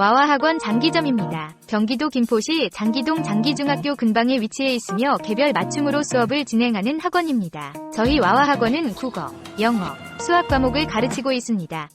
와와학원 장기점입니다. 경기도 김포시 장기동 장기중학교 근방에 위치해 있으며 개별 맞춤으로 수업을 진행하는 학원입니다. 저희 와와학원은 국어, 영어, 수학 과목을 가르치고 있습니다.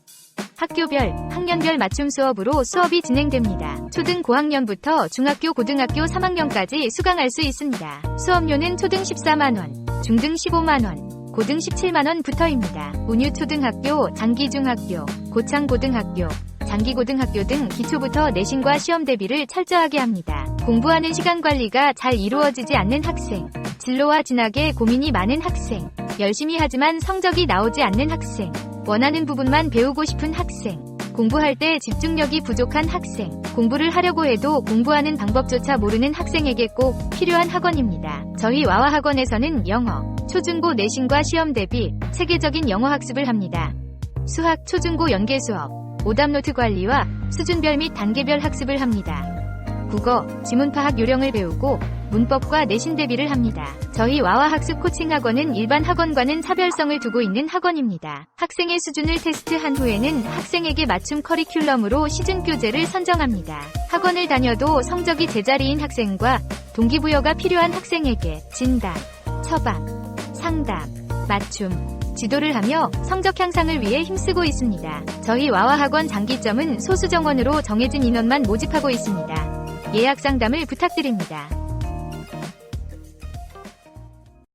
학교별, 학년별 맞춤 수업으로 수업이 진행됩니다. 초등 고학년부터 중학교, 고등학교 3학년까지 수강할 수 있습니다. 수업료는 초등 14만원, 중등 15만원, 고등 17만원부터입니다. 운유초등학교, 장기중학교, 고창고등학교, 장기고등학교 등 기초부터 내신과 시험 대비를 철저하게 합니다. 공부하는 시간 관리가 잘 이루어지지 않는 학생, 진로와 진학에 고민이 많은 학생, 열심히 하지만 성적이 나오지 않는 학생, 원하는 부분만 배우고 싶은 학생, 공부할 때 집중력이 부족한 학생, 공부를 하려고 해도 공부하는 방법조차 모르는 학생에게 꼭 필요한 학원입니다. 저희 와와 학원에서는 영어, 초중고 내신과 시험 대비 체계적인 영어 학습을 합니다. 수학 초중고 연계 수업, 오답노트 관리와 수준별 및 단계별 학습을 합니다. 국어, 지문 파악 요령을 배우고 문법과 내신 대비를 합니다. 저희 와와 학습 코칭 학원은 일반 학원과는 차별성을 두고 있는 학원입니다. 학생의 수준을 테스트한 후에는 학생에게 맞춤 커리큘럼으로 시즌 교재를 선정합니다. 학원을 다녀도 성적이 제자리인 학생과 동기부여가 필요한 학생에게 진단, 처방, 상담, 맞춤, 지도를 하며 성적 향상을 위해 힘쓰고 있습니다. 저희 와와 학원 장기점은 소수 정원으로 정해진 인원만 모집하고 있습니다. 예약 상담을 부탁드립니다.